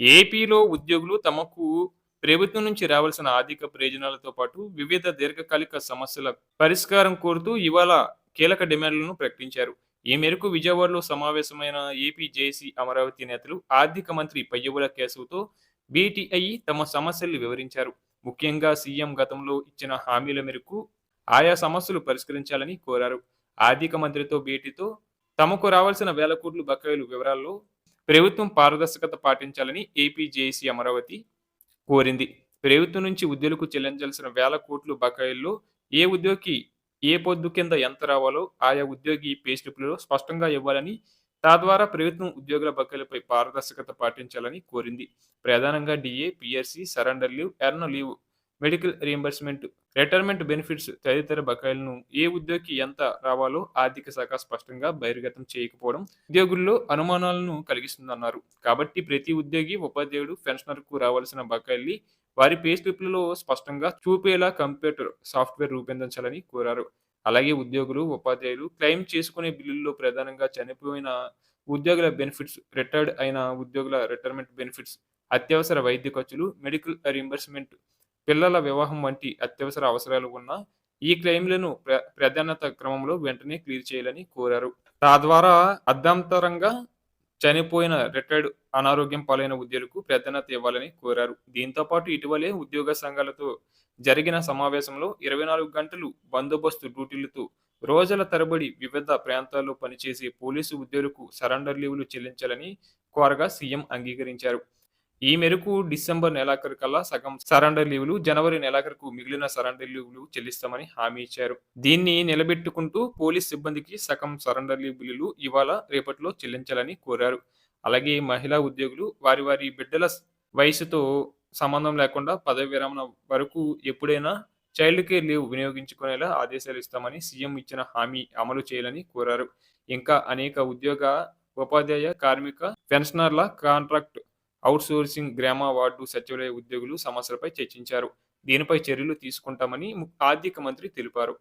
ఏపీలో ఉద్యోగులు తమకు ప్రభుత్వం నుంచి రావాల్సిన ఆర్థిక ప్రయోజనాలతో పాటు వివిధ దీర్ఘకాలిక సమస్యల పరిష్కారం కోరుతూ ఇవాళ కీలక డిమాండ్లను ప్రకటించారు. ఈ మేరకు విజయవాడలో సమావేశమైన ఏపీ జేసీ అమరావతి నేతలు ఆర్థిక మంత్రి పయ్యవుల కేశవ్తో బీటీఐ తమ సమస్యలు వివరించారు. ముఖ్యంగా సీఎం గతంలో ఇచ్చిన హామీల మేరకు ఆయా సమస్యలు పరిష్కరించాలని కోరారు. ఆర్థిక మంత్రితో భేటీతో తమకు రావాల్సిన వేల కోట్లు బకాయిలు వివరాల్లో ప్రభుత్వం పారదర్శకత పాటించాలని ఏపీజేఏసీ అమరావతి కోరింది. ప్రభుత్వం నుంచి ఉద్యోగులకు చెల్లించాల్సిన వేల కోట్లు బకాయిల్లో ఏ ఉద్యోగి ఏ పొద్దు కింద ఎంత రావాలో ఆయా ఉద్యోగి పే స్లిప్లలో స్పష్టంగా ఇవ్వాలని తద్వారా ప్రభుత్వం ఉద్యోగుల బకాయిలపై పారదర్శకత పాటించాలని కోరింది. ప్రధానంగా DA PRC surrender leave earn leave medical reimbursement retirement benefits తదితర బకాయిలను ఏ ఉద్యోగికి ఎంత రావాలో ఆర్థిక శాఖ స్పష్టంగా బహిర్గతం చేయకపోవడం ఉద్యోగుల్లో అనుమానాలను కలిగిస్తుందన్నారు. కాబట్టి ప్రతి ఉద్యోగి ఉపాధ్యాయుడు పెన్షనర్కు రావాల్సిన బకాయిల్ని వారి పే స్లిప్లలో స్పష్టంగా చూపేలా కంప్యూటర్ సాఫ్ట్వేర్ రూపొందించాలని కోరారు. అలాగే ఉద్యోగులు ఉపాధ్యాయులు క్లెయిమ్ చేసుకునే బిల్లుల్లో ప్రధానంగా చనిపోయిన ఉద్యోగుల బెనిఫిట్స్ రిటైర్డ్ అయిన ఉద్యోగుల రిటైర్మెంట్ బెనిఫిట్స్ అత్యవసర వైద్య ఖర్చులు మెడికల్ రీంబర్స్మెంట్ పిల్లల వివాహం వంటి అత్యవసర అవసరాలు ఉన్న ఈ క్లెయిమ్లను ప్ర ప్రాధాన్యత క్రమంలో వెంటనే క్లియర్ చేయాలని కోరారు. తద్వారా అర్ధాంతరంగా చనిపోయిన రిటైర్డ్ అనారోగ్యం పాలైన ఉద్యోగులకు ప్రాధాన్యత ఇవ్వాలని కోరారు. దీంతో పాటు ఇటీవలే ఉద్యోగ సంఘాలతో జరిగిన సమావేశంలో ఇరవై నాలుగు గంటలు బందోబస్తు డ్యూటీలతో రోజుల తరబడి వివిధ ప్రాంతాల్లో పనిచేసే పోలీసు ఉద్యోగులకు సరెండర్ లీవులు చెల్లించాలని కోరగా సీఎం అంగీకరించారు. ఈ మేరకు డిసెంబర్ నెలాఖరు కల్లా సగం సరెండర్ లీవులు జనవరి నెలాఖరుకు మిగిలిన సరెండర్ లీవులు చెల్లిస్తామని హామీ ఇచ్చారు. దీన్ని నిలబెట్టుకుంటూ పోలీస్ సిబ్బందికి సగం సరెండర్ లీవ్ బిల్లులు ఇవాళ రేపట్లో చెల్లించాలని కోరారు. అలాగే మహిళా ఉద్యోగులు వారి వారి బిడ్డల వయసుతో సంబంధం లేకుండా పదవి విరమణ వరకు ఎప్పుడైనా చైల్డ్ కేర్ లీవ్ వినియోగించుకునేలా ఆదేశాలు ఇస్తామని సీఎం ఇచ్చిన హామీ అమలు చేయాలని కోరారు. ఇంకా అనేక ఉద్యోగ ఉపాధ్యాయ కార్మిక పెన్షనర్ల కాంట్రాక్ట్ అవుట్సోర్సింగ్ గ్రామ వార్డు సచివాలయ ఉద్యోగులు సమస్యలపై చర్చించారు. దీనిపై చర్యలు తీసుకుంటామని ఆర్థిక మంత్రి తెలిపారు.